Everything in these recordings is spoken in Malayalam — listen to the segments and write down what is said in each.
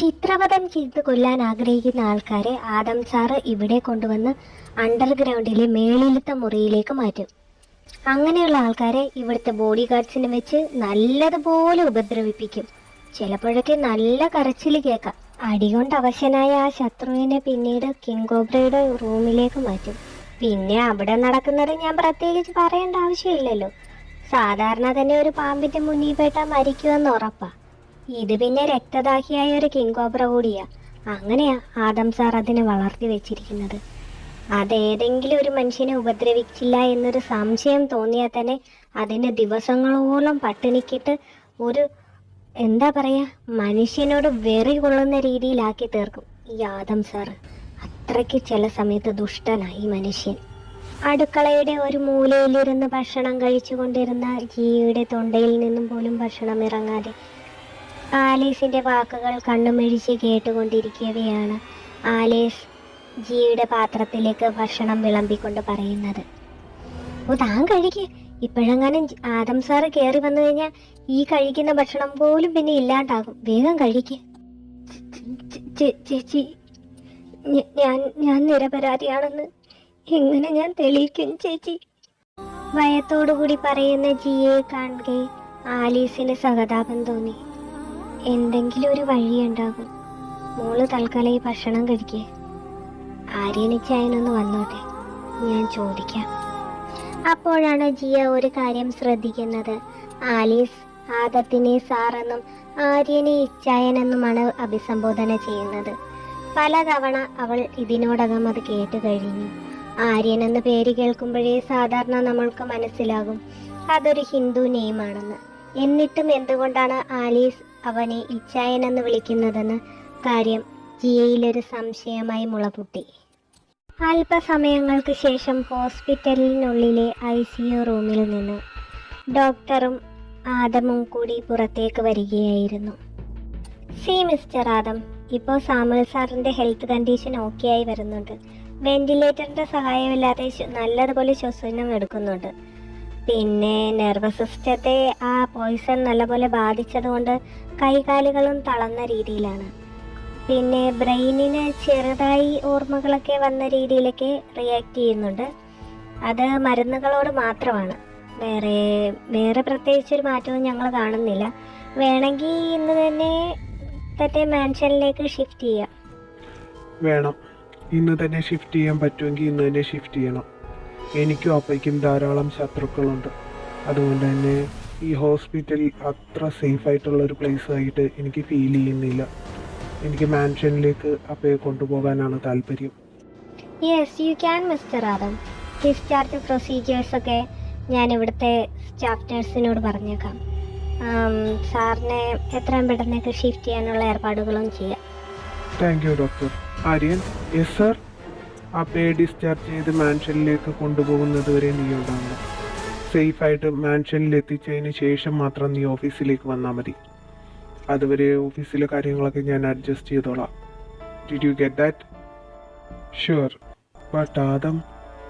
ചിത്രവധം ചെയ്ത് കൊല്ലാൻ ആഗ്രഹിക്കുന്ന ആൾക്കാരെ ആദം സാറ് ഇവിടെ കൊണ്ടുവന്ന് അണ്ടർഗ്രൗണ്ടിലെ മേളിലത്തെ മുറിയിലേക്ക് മാറ്റും. അങ്ങനെയുള്ള ആൾക്കാരെ ഇവിടുത്തെ ബോഡി ഗാർഡ്സിനെ വെച്ച് നല്ലതുപോലെ ഉപദ്രവിപ്പിക്കും. ചിലപ്പോഴൊക്കെ നല്ല കരച്ചിൽ കേൾക്കാം. അടികൊണ്ട് അവശനായ ആ ശത്രുവിനെ പിന്നീട് കിങ് കോബ്രയുടെ റൂമിലേക്ക് മാറ്റും. പിന്നെ അവിടെ നടക്കുന്നത് ഞാൻ പ്രത്യേകിച്ച് പറയേണ്ട ആവശ്യമില്ലല്ലോ. സാധാരണ തന്നെ ഒരു പാമ്പിന്റെ മുന്നിൽ പെട്ടാൽ മരിക്കുമെന്ന് ഉറപ്പാ. ഇത് പിന്നെ രക്തദാഹിയായ ഒരു കിങ് കോബ്ര കൂടിയാ. അങ്ങനെയാ ആദം സാർ അതിനെ വളർത്തി വെച്ചിരിക്കുന്നത്. അതേതെങ്കിലും ഒരു മനുഷ്യനെ ഉപദ്രവിച്ചില്ല എന്നൊരു സംശയം തോന്നിയാൽ തന്നെ അതിന് ദിവസങ്ങളോളം പട്ടിണിക്കിട്ട് ഒരു എന്താ പറയുക മനുഷ്യനോട് വെറി കൊള്ളുന്ന രീതിയിലാക്കി തീർക്കും ഈ ആദം സാർ. അത്രയ്ക്ക് ചില സമയത്ത് ദുഷ്ടനായി മനുഷ്യൻ. അടുക്കളയുടെ ഒരു മൂലയിലിരുന്ന് ഭക്ഷണം കഴിച്ചുകൊണ്ടിരുന്ന ജീവിയുടെ തൊണ്ടയിൽ നിന്നും പോലും ഭക്ഷണം ഇറങ്ങാതെ ആലീസിന്റെ വാക്കുകൾ കണ്ണുമിഴിച്ച് കേട്ടുകൊണ്ടിരിക്കവെയാണ് ആലീസ് ജിയുടെ പാത്രത്തിലേക്ക് ഭക്ഷണം വിളമ്പിക്കൊണ്ട് പറയുന്നത്. ഓ താൻ കഴിക്കുക ഇപ്പോഴെങ്ങാനും ആദം സാറ് കയറി വന്നു കഴിഞ്ഞാൽ ഈ കഴിക്കുന്ന ഭക്ഷണം പോലും പിന്നെ ഇല്ലാണ്ടാകും. വേഗം കഴിക്ക്. ചേ- ചേ- ചേച്ചി ഞാൻ ഞാൻ നിരപരാധിയാണെന്ന് എങ്ങനെ ഞാൻ തെളിയിക്കും ചേച്ചി? ഭയത്തോടുകൂടി പറയുന്ന ജിയെ കാണുകയും ആലീസിന് സഹതാപം തോന്നി. എന്തെങ്കിലും ഒരു വഴി ഉണ്ടാകും. മോൾ തൽക്കാലം ഈ ഭക്ഷണം കഴിക്കേ. ആര്യനിച്ചായനൊന്ന് വന്നോട്ടെ. ഞാൻ ചോദിക്കാം. അപ്പോഴാണ് ജിയ ഒരു കാര്യം ശ്രദ്ധിക്കുന്നത്. ആലീസ് ആദത്തിനെ സാറെന്നും ആര്യനെ ഇച്ചായനെന്നുമാണ് അഭിസംബോധന ചെയ്യുന്നത്. പലതവണ അവൾ ഇതിനോടകം അത് കേട്ട് കഴിഞ്ഞു. ആര്യൻ എന്ന പേര് കേൾക്കുമ്പോഴേ സാധാരണ നമ്മൾക്ക് മനസ്സിലാകും. അതൊരു ഹിന്ദു നെയിമാണെന്ന്. എന്നിട്ടും എന്തുകൊണ്ടാണ് ആലീസ് അവനെ ഇച്ചായൻ എന്ന് വിളിക്കുന്നതെന്ന് കാര്യം ജിയയിലൊരു സംശയമായി മുളപൊട്ടി. അല്പസമയങ്ങൾക്ക് ശേഷം ഹോസ്പിറ്റലിനുള്ളിലെ ഐ സി യു റൂമിൽ നിന്ന് ഡോക്ടറും ആദമും കൂടി പുറത്തേക്ക് വരികയായിരുന്നു. സി മിസ്റ്റർ ആദം ഇപ്പോൾ സാമുൽ സാറിന്റെ ഹെൽത്ത് കണ്ടീഷൻ ഓക്കെ ആയി വരുന്നുണ്ട്. വെന്റിലേറ്ററിന്റെ സഹായമില്ലാതെ നല്ലതുപോലെ ശ്വസനം എടുക്കുന്നുണ്ട്. പിന്നെ നെർവസ് സിസ്റ്റത്തെ ആ പോയിസൺ നല്ലപോലെ ബാധിച്ചതുകൊണ്ട് കൈകാലുകളും തളർന്ന രീതിയിലാണ്. പിന്നെ ബ്രെയിനിന് ചെറുതായി ഓർമ്മകളൊക്കെ വന്ന രീതിയിലൊക്കെ റിയാക്ട് ചെയ്യുന്നുണ്ട്. അത് മരുന്നുകളോട് മാത്രമാണ്. വേറെ വേറെ പ്രത്യേകിച്ച് ഒരു മാറ്റവും ഞങ്ങൾ കാണുന്നില്ല. വേണമെങ്കിൽ ഇന്ന് തന്നെ തന്റെ മാൻഷനിലേക്ക് ഷിഫ്റ്റ് ചെയ്യാം. വേണം. ഇന്ന് തന്നെ ഷിഫ്റ്റ് ചെയ്യാൻ പറ്റുമെങ്കിൽ ഇന്ന് തന്നെ ഷിഫ്റ്റ് ചെയ്യണം. എനിക്കും അപ്പയ്ക്കും ധാരാളം ശത്രുക്കളുണ്ട്. അതുകൊണ്ട് തന്നെ ഈ ഹോസ്പിറ്റൽ അത്ര സേഫ് ആയിട്ടുള്ള ഒരു പ്ലേസ് ആയിട്ട് എനിക്ക് ഫീൽ ചെയ്യുന്നില്ല. എനിക്ക് മാൻഷനിലേക്ക് അപ്പയെ കൊണ്ടുപോകാനാണ് താല്പര്യം. Yes you can mister Adam discharge procedures ഒക്കെ ഞാൻ ഇവിടുത്തെ സ്റ്റാഫ് നഴ്സിനോട് പറഞ്ഞേക്കാം സാറിനെ എത്രയും പെട്ടെന്ന് ഷിഫ്റ്റ് ചെയ്യാനുള്ള ഏർപ്പാടുകളും ചെയ്യാം. Thank you doctor Aryan yes sir അപ്പയെ discharge ചെയ്ത് മാൻഷനിലേക്ക് കൊണ്ടുപോകുന്നത് വരെ നീ ഉണ്ടാവണം സേഫായിട്ട് മാൻഷനിൽ എത്തിച്ചതിന് ശേഷം മാത്രം നീ ഓഫീസിലേക്ക് വന്നാൽ മതി. അതുവരെ ഓഫീസിലെ കാര്യങ്ങളൊക്കെ ഞാൻ അഡ്ജസ്റ്റ് ചെയ്തോളാം. Did you get that sure but Adam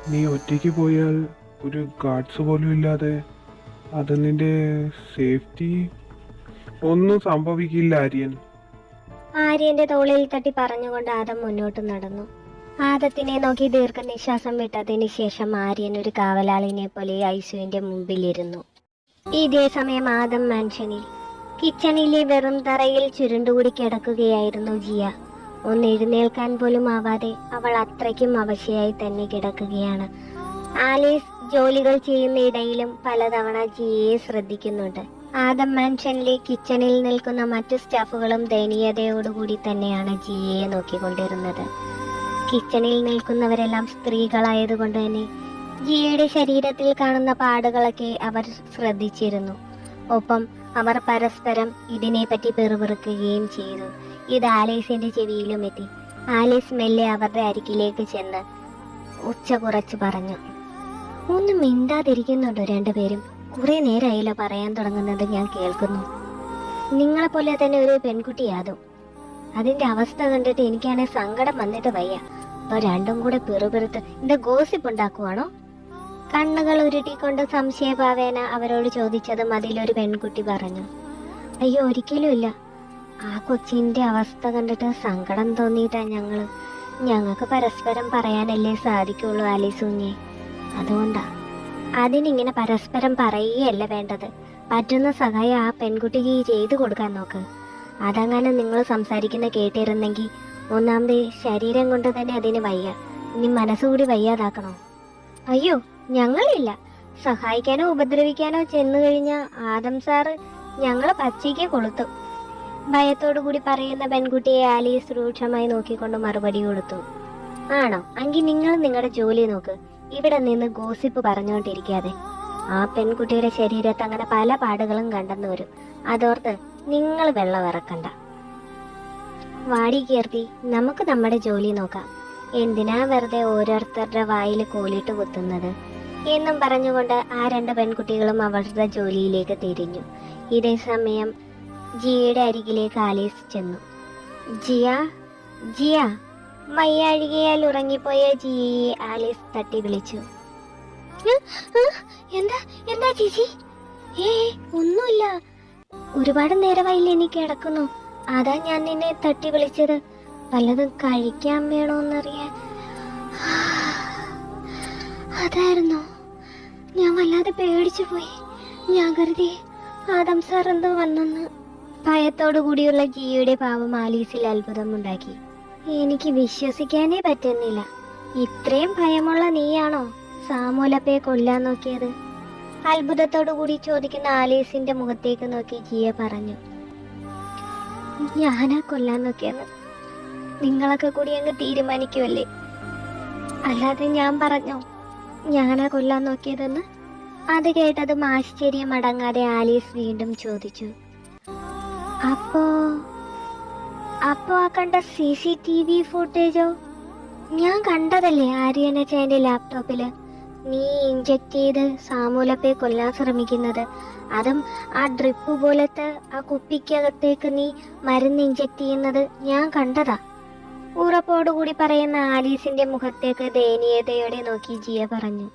നീ ഒറ്റയ്ക്ക് പോയാൽ ഒരു ഗാർഡ്സ് പോലും ഇല്ലാതെ അത് നിന്റെ സേഫ്റ്റി ഒന്നും സംഭവിക്കില്ല ആര്യൻ. ആര്യന്റെ തോളിൽ തട്ടി പറഞ്ഞുകൊണ്ട് ആദം മുന്നോട്ട് നടന്നു. ആദത്തിനെ നോക്കി ദീർഘനിശ്വാസം വിട്ടതിന് ശേഷം ആര്യൻ ഒരു കാവലാളിനെ പോലെ ഐസുവിന്റെ മുമ്പിലിരുന്നു. ഇതേ സമയം ആദം മാൻഷനിൽ കിച്ചണിലെ വെറും തറയിൽ ചുരുണ്ടുകൂടി കിടക്കുകയായിരുന്നു ജിയ. ഒന്ന് എഴുന്നേൽക്കാൻ പോലും ആവാതെ അവൾ അത്രയ്ക്കും അവശയായി തന്നെ കിടക്കുകയാണ്. ആലീസ് ജോലികൾ ചെയ്യുന്ന ഇടയിലും പലതവണ ജിയയെ ശ്രദ്ധിക്കുന്നുണ്ട്. ആദം മാൻഷനിലെ കിച്ചണിൽ നിൽക്കുന്ന മറ്റു സ്റ്റാഫുകളും ദയനീയതയോടുകൂടി തന്നെയാണ് ജിയയെ നോക്കിക്കൊണ്ടിരുന്നത്. കിച്ചണിൽ നിൽക്കുന്നവരെല്ലാം സ്ത്രീകളായതുകൊണ്ട് തന്നെ ജിയയുടെ ശരീരത്തിൽ കാണുന്ന പാടുകളൊക്കെ അവർ ശ്രദ്ധിച്ചിരുന്നു. ഒപ്പം അവർ പരസ്പരം ഇതിനെപ്പറ്റി പെറുപിറുക്കുകയും ചെയ്തു. ഇത് ആലീസിന്റെ ചെവിയിലും എത്തി. ആലീസ് മെല്ലെ അവരുടെ അരികിലേക്ക് ചെന്ന് ഉച്ച കുറച്ച് പറഞ്ഞു. ഒന്നും മിണ്ടാതിരിക്കുന്നുണ്ടോ രണ്ടുപേരും? കുറെ നേരമായില്ല പറയാൻ തുടങ്ങുന്നത് ഞാൻ കേൾക്കുന്നു. നിങ്ങളെപ്പോലെ തന്നെ ഒരു പെൺകുട്ടിയാതും അതിന്റെ അവസ്ഥ കണ്ടിട്ട് എനിക്കാണെ സങ്കടം വന്നിട്ട് വയ്യ. അപ്പൊ രണ്ടും കൂടെ പിറുപിറുത്ത് എന്താ ഗോസിപ്പ് ഉണ്ടാക്കുവാണോ? കണ്ണുകൾ ഉരുട്ടിക്കൊണ്ട് സംശയഭാവേന അവരോട് ചോദിച്ചതും അതിലൊരു പെൺകുട്ടി പറഞ്ഞു. അയ്യോ ഒരിക്കലും ഇല്ല. ആ കൊച്ചിന്റെ അവസ്ഥ കണ്ടിട്ട് സങ്കടം തോന്നിയിട്ടാ ഞങ്ങൾ. ഞങ്ങൾക്ക് പരസ്പരം പറയാനല്ലേ സാധിക്കുള്ളൂ ആലീസ് കുഞ്ഞെ അതുകൊണ്ടാ. അതിനിങ്ങനെ പരസ്പരം പറയുകയല്ല വേണ്ടത്. പറ്റുന്ന സഹായം ആ പെൺകുട്ടിക്ക് ചെയ്തു കൊടുക്കാൻ നോക്ക്. അതങ്ങനെ നിങ്ങൾ സംസാരിക്കുന്ന കേട്ടിരുന്നെങ്കിൽ ഒന്നാമത് ശരീരം കൊണ്ട് തന്നെ അതിന് വയ്യ. ഇനി മനസ്സുകൂടി വയ്യാതാക്കണോ? അയ്യോ ഞങ്ങളില്ല. സഹായിക്കാനോ ഉപദ്രവിക്കാനോ ചെന്നു കഴിഞ്ഞ ആദം സാറ് ഞങ്ങളെ പച്ചയ്ക്ക് കൊളുത്തു. ഭയത്തോടു കൂടി പറയുന്ന പെൺകുട്ടിയെ ആലീസ് രൂക്ഷമായി നോക്കിക്കൊണ്ട് മറുപടി കൊടുത്തു. ആണോ? അങ്കി നിങ്ങൾ നിങ്ങളുടെ ജോലി നോക്ക്. ഇവിടെ നിന്ന് ഗോസിപ്പ് പറഞ്ഞുകൊണ്ടിരിക്കാതെ. ആ പെൺകുട്ടിയുടെ ശരീരത്ത് അങ്ങനെ പല പാടുകളും കണ്ടെന്ന് വരും. അതോർത്ത് നിങ്ങൾ വെള്ളം ഇറക്കണ്ട വാടി കീർത്തി നമുക്ക് നമ്മുടെ ജോലി നോക്കാം. എന്തിനാ വെറുതെ ഓരോരുത്തരുടെ വായിൽ കോലിട്ട് കുത്തുന്നത്? എന്നും പറഞ്ഞുകൊണ്ട് ആ രണ്ട് പെൺകുട്ടികളും അവരുടെ ജോലിയിലേക്ക് തിരിഞ്ഞു. ഇതേ സമയം ജിയയുടെ അരികിലേക്ക് ആലീസ് ചെന്നു. ജിയ ജിയ മയ്യാഴികയാൽ ഉറങ്ങിപ്പോയ ജിയയെ ആലീസ് തട്ടി വിളിച്ചു. എന്താ എന്താ ചേച്ചി? ഏ ഒന്നുമില്ല. ഒരുപാട് നേരമായില്ലേ എനിക്ക് കിടക്കുന്നു. അതാ ഞാൻ നിന്നെ തട്ടി വിളിച്ചത്. വല്ലതും കഴിക്കാൻ വേണോന്നറിയാൻ. അതായിരുന്നു. ഞാൻ വല്ലാതെ പേടിച്ചു പോയി. ഞാൻ കരുതി ആദം സാർ എന്തോ വന്നെന്ന്. ഭയത്തോടു കൂടിയുള്ള ജിയുടെ പാവം ആലീസിൽ അത്ഭുതമുണ്ടാക്കി. എനിക്ക് വിശ്വസിക്കാനേ പറ്റുന്നില്ല. ഇത്രയും ഭയമുള്ള നീയാണോ സാമൂലപ്പയെ കൊല്ലാൻ നോക്കിയത്? അത്ഭുതത്തോടു കൂടി ചോദിക്കുന്ന ആലീസിന്റെ മുഖത്തേക്ക് നോക്കി ജിയെ പറഞ്ഞു. ഞാനാ കൊല്ലാൻ നോക്കിയെന്ന് നിങ്ങളൊക്കെ കൂടി അങ്ങ് തീരുമാനിക്കുമല്ലേ അല്ലാതെ ഞാൻ പറഞ്ഞോ ഞാനാ കൊല്ലാൻ നോക്കിയതെന്ന്? അത് കേട്ടതും ആശ്ചര്യം അടങ്ങാതെ ആലീസ് വീണ്ടും ചോദിച്ചു. അപ്പോ അപ്പോ ആ കണ്ട സി സി ടി വി ഫുട്ടേജോ? ഞാൻ കണ്ടതല്ലേ ആര്യനച്ചേന്റെ ലാപ്ടോപ്പിൽ? നീ ഇഞ്ചക്ട് ചെയ്ത് സാമൂലപ്പെ കൊല്ലാൻ ശ്രമിക്കുന്നത്. അതും ആ ഡ്രിപ്പ് പോലത്തെ ആ കുപ്പിക്കകത്തേക്ക് നീ മരുന്ന് ഇഞ്ചക്ട് ചെയ്യുന്നത് ഞാൻ കണ്ടതാ. ഉറപ്പോടുകൂടി പറയുന്ന ആലീസിന്റെ മുഖത്തേക്ക് ദയനീയതയോടെ നോക്കി ജിയ പറഞ്ഞു.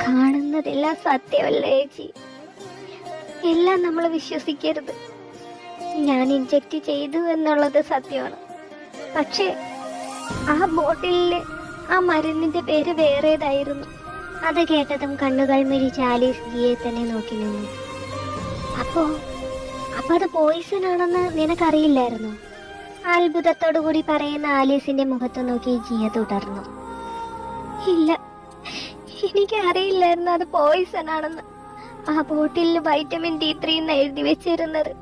കാണുന്നതെല്ലാം സത്യമല്ലേ ചേച്ചി എല്ലാം നമ്മൾ വിശ്വസിക്കരുത്. ഞാൻ ഇഞ്ചക്ട് ചെയ്തു എന്നുള്ളത് സത്യമാണ്. പക്ഷേ ആ ബോട്ടിലിൽ ആ മരുന്നിന്റെ പേര് വേറേതായിരുന്നു. അത് കേട്ടതും കണ്ണുകൾ മിഴിച്ച് ആലീസ് ജിയെ തന്നെ നോക്കി നിന്നു. അപ്പോ അപ്പൊ അത് പോയിസൺ ആണെന്ന് നിനക്കറിയില്ലായിരുന്നു? അത്ഭുതത്തോടു കൂടി പറയുന്ന ആലീസിന്റെ മുഖത്ത് നോക്കി ജിയ തുടർന്നു. ഇല്ല എനിക്ക് അറിയില്ലായിരുന്നു അത് പോയിസൺ ആണെന്ന്. ആ ബോട്ടിലിൽ വൈറ്റമിൻ ഡി ത്രീ എന്ന് എഴുതി വെച്ചിരുന്നത്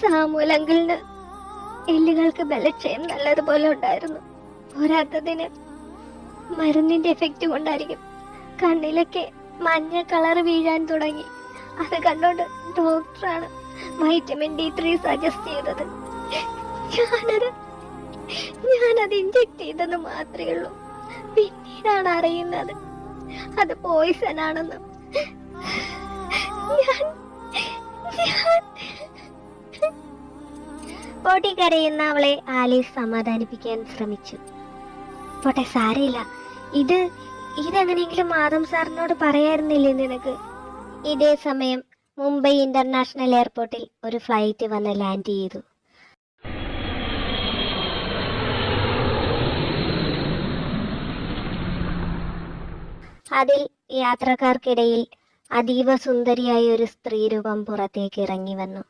സാമൂലങ്കിളിന് എല്ലുകൾക്ക് ബലക്ഷയം നല്ലതുപോലെ ഉണ്ടായിരുന്നു. പോരാത്തതിന് മരുന്നിന്റെ എഫക്റ്റ് കൊണ്ടായിരിക്കും. കണ്ണിലൊക്കെ മഞ്ഞ കളർ വീഴാൻ തുടങ്ങി. അത് കണ്ടോണ്ട് ഡോക്ടറാണ് വൈറ്റമിൻ ഡി ത്രീ സജസ്റ്റ് ചെയ്തത്. ഞാനത് ഞാനത് ഇഞ്ചക്ട് ചെയ്തെന്ന് മാത്രമേ ഉള്ളൂ. പിന്നീടാണ് അറിയുന്നത് അത് പോയിസൺ ആണെന്ന്. ഞാൻ കരയുന്ന പൊട്ടിക്കരയുന്ന അവളെ ആലീസ് സമാധാനിപ്പിക്കാൻ ശ്രമിച്ചു. പോട്ടെ സാരയില്ല ഇത് ഇതെങ്ങനെയെങ്കിലും മാധം സാറിനോട് പറയായിരുന്നില്ലേ നിനക്ക്? ഇതേ സമയം മുംബൈ ഇന്റർനാഷണൽ എയർപോർട്ടിൽ ഒരു ഫ്ലൈറ്റ് വന്ന് ലാൻഡ് ചെയ്തു. അതിൽ യാത്രക്കാർക്കിടയിൽ അതീവ സുന്ദരിയായ ഒരു സ്ത്രീരൂപം പുറത്തേക്ക് ഇറങ്ങി വന്നു.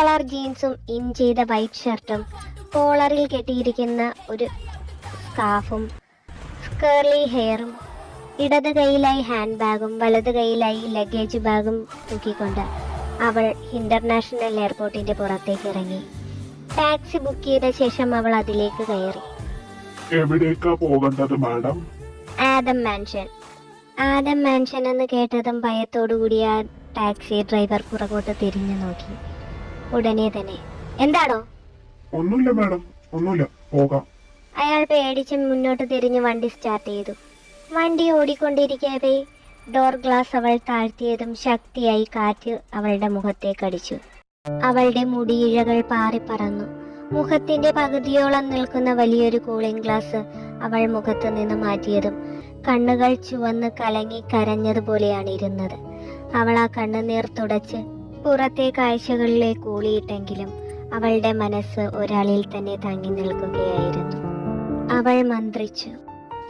കളർ ജീൻസും ഇൻ ചെയ്ത വൈറ്റ് ഷർട്ടും കോളറിൽ കെട്ടിയിരിക്കുന്ന ഒരു സ്കാഫും സ്കേർലി ഹെയറും ഇടത് കൈയിലായി ഹാൻഡ് ബാഗും വലത് കൈയിലായി ലഗേജ് ബാഗും തൂക്കിക്കൊണ്ട് അവൾ ഇന്റർനാഷണൽ എയർപോർട്ടിന്റെ പുറത്തേക്ക് ഇറങ്ങി. ടാക്സി ബുക്ക് ചെയ്ത ശേഷം അവൾ അതിലേക്ക് കയറി. എവിടേക്കാ പോകേണ്ടത് madam? Adam mansion. Adam mansion എന്ന് കേട്ടതും ഭയത്തോടുകൂടി ആ ടാക്സി ഡ്രൈവർ പുറകോട്ട് തിരിഞ്ഞു നോക്കി. ഉടനെ തന്നെ. എന്താണോ? ഒന്നുമില്ല മാഡം ഒന്നുമില്ല. പോകാം. അയാൾ പേടിച്ച് മുന്നോട്ട് തിരിഞ്ഞ് വണ്ടി സ്റ്റാർട്ട് ചെയ്തു. വണ്ടി ഓടിക്കൊണ്ടിരിക്കാതെ ഡോർ ഗ്ലാസ് അവൾ താഴ്ത്തിയതും ശക്തിയായി കാറ്റ് അവളുടെ മുഖത്തേക്ക് അടിച്ചു. അവളുടെ മുടിയിഴകൾ പാറിപ്പറന്നു മുഖത്തിന്റെ പകുതിയോളം നിൽക്കുന്ന വലിയൊരു കൂളിംഗ് ഗ്ലാസ് അവൾ മുഖത്ത് നിന്ന് മാറ്റിയതും കണ്ണുകൾ ചുവന്ന് കലങ്ങി കരഞ്ഞതുപോലെയാണ് ഇരുന്നത്. അവൾ ആ കണ്ണുനീർ തുടച്ച് പുറത്തെ കാഴ്ചകളിലേക്ക് കൂളിയിട്ടെങ്കിലും അവളുടെ മനസ്സ് ഒരാളിൽ തന്നെ തങ്ങി നിൽക്കുകയായിരുന്നു. അവൾ മന്ത്രിച്ചു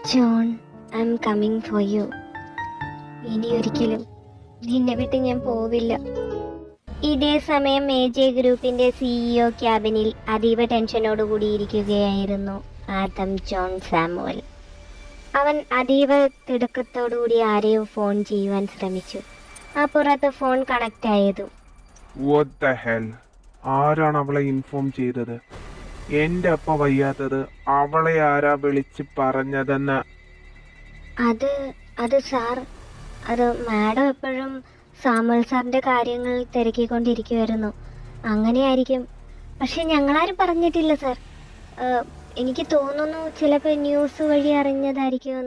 John I'm coming for you ഇനി ഒരിക്കലും നിന്നെ വിട്ട് ഞാൻ പോവില്ല. ഇതേ സമയം മേജേ ഗ്രൂപ്പിന്റെ സിഇഒ ക്യാബിനിൽ അതീവ ടെൻഷനോടുകൂടി കൂടിയിരിക്കുകയായിരുന്നു ആദം ജോൺ സാമുവൽ. അവൻ അതീവ തിടുക്കത്തോടുകൂടി ആരെയോ ഫോൺ ചെയ്യുവാൻ ശ്രമിച്ചു. അപ്പുറത്ത് ഫോൺ കണക്റ്റ് ആയതും ദ ഹെൽ ആരാണ് അവളെ ഇൻഫോം ചെയ്തത്? എന്റെ അപ്പ വയ്യാത്തത് അവളെ ആരാ വിളിച്ച് പറഞ്ഞതെന്ന്? അത് അത് സാർ അത് മാഡം എപ്പോഴും സാമുവൽ സാറിന്റെ കാര്യങ്ങൾ തിരക്കിക്കൊണ്ടിരിക്കുമായിരുന്നു അങ്ങനെയായിരിക്കും. പക്ഷെ ഞങ്ങളാരും പറഞ്ഞിട്ടില്ല സാർ. എനിക്ക് തോന്നുന്നു ചിലപ്പോൾ ന്യൂസ് വഴി അറിഞ്ഞതായിരിക്കും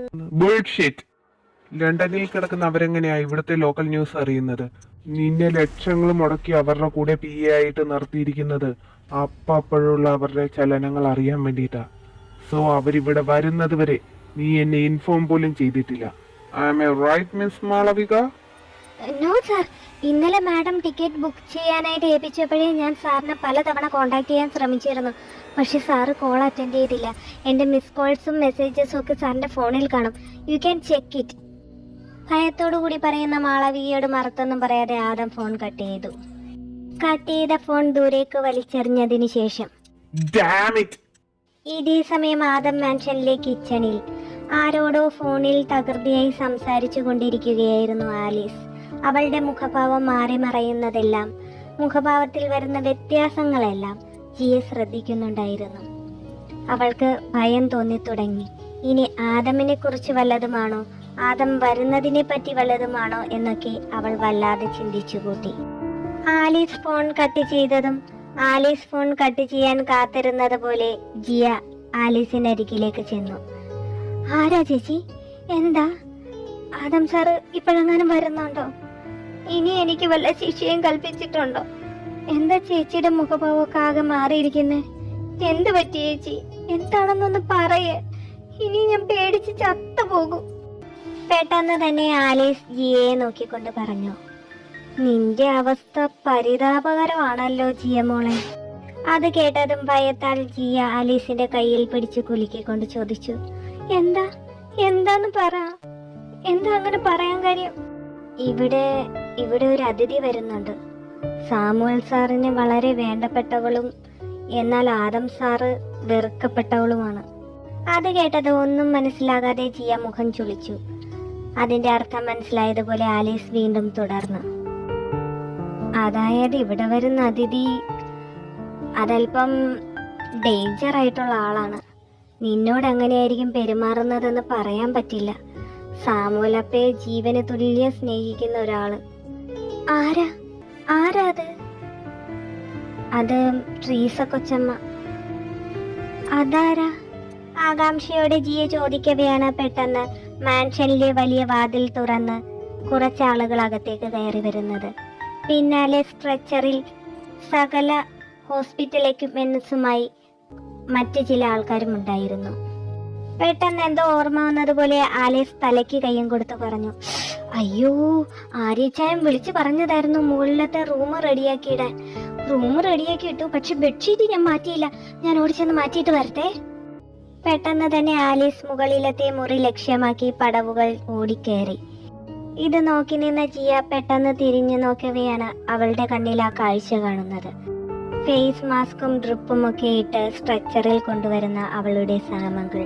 ലണ്ടനിൽ കിടക്കുന്ന അവരെങ്ങനെയാ ഇവിടുത്തെ ലോക്കൽ ന്യൂസ് അറിയുന്നത്? നിന്നെ ലക്ഷങ്ങൾ മുടക്കി അവരുടെ കൂടെ പി എ ആയിട്ട് നിർത്തിയിരിക്കുന്നത് അപ്പപ്പോഴുള്ള അവരുടെ ചലനങ്ങൾ അറിയാൻ വേണ്ടിയിട്ടാ. സോ അവരിവിടെ വരുന്നത് വരെ നീ എന്നെ ഇൻഫോം പോലും ചെയ്തിട്ടില്ല. I'm right miss no ഇന്നലെ മാഡം ടിക്കറ്റ് ബുക്ക് ചെയ്യാനായിട്ട് ഏൽപ്പിച്ചപ്പോഴേ ഞാൻ സാറിനെ പലതവണ കോൺടാക്ട് ചെയ്യാൻ ശ്രമിച്ചിരുന്നു. പക്ഷെ സാറ് കോൾ അറ്റൻഡ് ചെയ്തില്ല. എന്റെ മിസ് കോൾസും മെസ്സേജസും ഒക്കെ സാറിന്റെ ഫോണിൽ കാണും. യു ക്യാൻ ചെക്ക് ഇറ്റ് ഭയത്തോടു കൂടി പറയുന്ന മാളവികയോട് മറുത്തൊന്നും പറയാതെ ആദം ഫോൺ കട്ട് ചെയ്തു. കട്ട് ചെയ്ത ഫോൺ ദൂരേക്ക് വലിച്ചെറിഞ്ഞതിന് ശേഷം. ഇതേ സമയം ആദം മാൻഷനിലെ കിച്ചണിൽ ആരോടോ ഫോണിൽ തകൃതിയായി സംസാരിച്ചു കൊണ്ടിരിക്കുകയായിരുന്നു ആലീസ്. അവളുടെ മുഖഭാവം മാറി മറയുന്നതെല്ലാം മുഖഭാവത്തിൽ വരുന്ന വ്യത്യാസങ്ങളെല്ലാം ജിയെ ശ്രദ്ധിക്കുന്നുണ്ടായിരുന്നു. അവൾക്ക് ഭയം തോന്നി തുടങ്ങി ഇനി ആദമിനെ കുറിച്ച് വല്ലതുമാണോ ആദം വരുന്നതിനെ പറ്റി വല്ലതുമാണോ എന്നൊക്കെ അവൾ വല്ലാതെ ചിന്തിച്ചു കൂട്ടി. ആലീസ് ഫോൺ കട്ട് ചെയ്തതും ആലീസ് ഫോൺ കട്ട് ചെയ്യാൻ കാത്തിരുന്നത് പോലെ ജിയ ആലീസിനരികിലേക്ക് ചെന്നു. ആരാ ചേച്ചി? എന്താ? ആദം സാറ് ഇപ്പോഴെങ്ങാനും വരുന്നുണ്ടോ? ഇനി എനിക്ക് വല്ല ശിക്ഷയും കൽപ്പിച്ചിട്ടുണ്ടോ? എന്താ ചേച്ചിയുടെ മുഖഭാവമൊക്കെ ആകെ മാറിയിരിക്കുന്നേ? എന്ത് പറ്റി ചേച്ചി? എന്താണെന്നൊന്ന് പറയേ. ഇനി ഞാൻ പേടിച്ച് ചത്തുപോകും. പെട്ടെന്ന് തന്നെ ആലീസ് ജിയെ നോക്കിക്കൊണ്ട് പറഞ്ഞു. നിന്റെ അവസ്ഥ പരിതാപകരമാണല്ലോ ജിയ മോളെ. അത് കേട്ടതും ഭയത്താൽ ജിയ ആലീസിന്റെ കയ്യിൽ പിടിച്ചു കുലുക്കിക്കൊണ്ട് ചോദിച്ചു. എന്താ? എന്താന്ന് പറ. എന്താ അങ്ങനെ പറയാൻ കാര്യം? ഇവിടെ ഇവിടെ ഒരു അതിഥി വരുന്നുണ്ട്. സാമുവൽ സാറിന് വളരെ വേണ്ടപ്പെട്ടവളും എന്നാൽ ആദം സാറ് വെറുക്കപ്പെട്ടവളുമാണ്. അത് കേട്ടത് ഒന്നും മനസ്സിലാകാതെ ജിയ മുഖം ചുളിച്ചു. അതിന്റെ അർത്ഥം മനസ്സിലായതുപോലെ ആലീസ് വീണ്ടും തുടർന്നു. അതായത് ഇവിടെ വരുന്ന അതിഥി അതല്പം ഡേഞ്ചർ ആയിട്ടുള്ള ആളാണ്. നിന്നോട് എങ്ങനെയായിരിക്കും പെരുമാറുന്നതെന്ന് പറയാൻ പറ്റില്ല. സാമൂലപ്പയെ ജീവന് തുല്യം സ്നേഹിക്കുന്ന ഒരാൾ. ആരാ? ആരാ അത്? അത് ട്രീസ കൊച്ചമ്മ. അതാരാ? ആകാംക്ഷയോടെ ജിയെ ചോദിക്കവെയാണ് പെട്ടെന്ന് മാൻഷനിലെ വലിയ വാതിൽ തുറന്ന് കുറച്ചാളുകൾ അകത്തേക്ക് കയറി വരുന്നത്. പിന്നാലെ സ്ട്രെച്ചറിൽ സകല ഹോസ്പിറ്റൽ എക്യുപ്മെന്റ്സുമായി മറ്റ് ചില ആൾക്കാരും ഉണ്ടായിരുന്നു. പെട്ടെന്ന് എന്തോ ഓർമ്മ വന്നതുപോലെ ആലേസ് തലയ്ക്ക് കയ്യും കൊടുത്ത് പറഞ്ഞു അയ്യോ ആര്യച്ചായം വിളിച്ചു പറഞ്ഞതായിരുന്നു മുകളിലത്തെ റൂം റെഡിയാക്കിയിടാൻ. റൂം റെഡിയാക്കി ഇട്ടു പക്ഷെ ബെഡ്ഷീറ്റ് ഞാൻ മാറ്റിയില്ല. ഞാൻ ഓടിച്ചെന്ന് മാറ്റിയിട്ട് വരട്ടെ? പെട്ടെന്ന് തന്നെ ആലീസ് മുകളിലത്തെ മുറി ലക്ഷ്യമാക്കി പടവുകൾ ഓടിക്കേറി. ഇത് നോക്കി നിന്ന ജിയ പെട്ടെന്ന് തിരിഞ്ഞു നോക്കവെയാണ് അവളുടെ കണ്ണിൽ ആ കാഴ്ച കാണുന്നത്. ഫേസ് മാസ്കും ഡ്രിപ്പും ഒക്കെ ഇട്ട് സ്ട്രക്ചറിൽ കൊണ്ടുവരുന്ന അവളുടെ സാമകൾ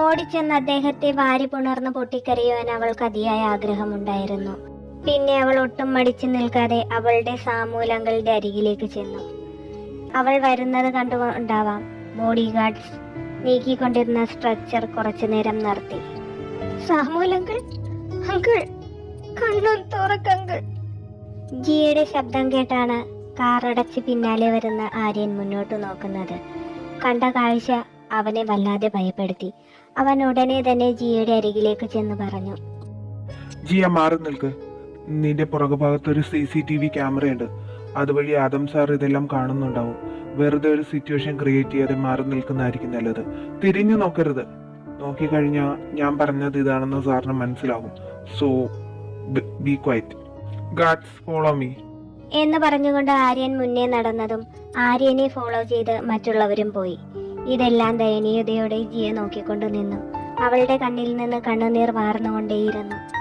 ഓടിച്ചെന്ന് അദ്ദേഹത്തെ വാരി പുണർന്ന് പൊട്ടിക്കറിയുവാൻ അവൾക്ക് അതിയായ ആഗ്രഹമുണ്ടായിരുന്നു. പിന്നെ അവൾ ഒട്ടും മടിച്ചു നിൽക്കാതെ അവളുടെ സാമൂലങ്ങളുടെ അരികിലേക്ക് ചെന്നു. അവൾ വരുന്നത് കണ്ടുകൊണ്ടാവാം. ബോഡി ഗാർഡ്സ് നീക്കിക്കൊണ്ടിരുന്ന സ്ട്രക്ചർ കുറച്ചു നേരം നിർത്തി. ജിയുടെ ശബ്ദം കേട്ടാണ് കാറടച്ച് പിന്നാലെ വരുന്ന ആര്യൻ മുന്നോട്ട് നോക്കുന്നത്. കണ്ട കാഴ്ച അവനെ വല്ലാതെ ഭയപ്പെടുത്തി. അവൻ ഉടനെ തന്നെ ജിയുടെ അരികിലേക്ക് ചെന്ന് പറഞ്ഞു. ജിയ മാറി നിൽക്ക്. നിന്റെ പുറകുഭാഗത്ത് ഒരു സി സി ടി വി ക്യാമറയുണ്ട്. അതുവഴി ആദം സാർ ഇതെല്ലാം കാണുന്നുണ്ടാവും. വെറുതെ ഒരു സിറ്റുവേഷൻ ക്രിയേറ്റ് ചെയ്യാതെ മാറി നിൽക്കുന്നതായിരിക്കും നല്ലത്. തിരിഞ്ഞു നോക്കരുത്. നോക്കിക്കഴിഞ്ഞാൽ ഞാൻ പറഞ്ഞത് ഇതാണെന്ന് സാറിന് മനസ്സിലാകും so be quiet guards follow me എന്ന് പറഞ്ഞുകൊണ്ട് ആര്യൻ മുന്നേ നടന്നതും ആര്യനെ ഫോളോ ചെയ്ത് മറ്റുള്ളവരും പോയി. ഇതെല്ലാം ദയനീയതയോടെ ജിയെ നോക്കിക്കൊണ്ട് നിന്നു. അവളുടെ കണ്ണിൽ നിന്ന് കണ്ണുനീർ വാർന്നുകൊണ്ടേയിരുന്നു.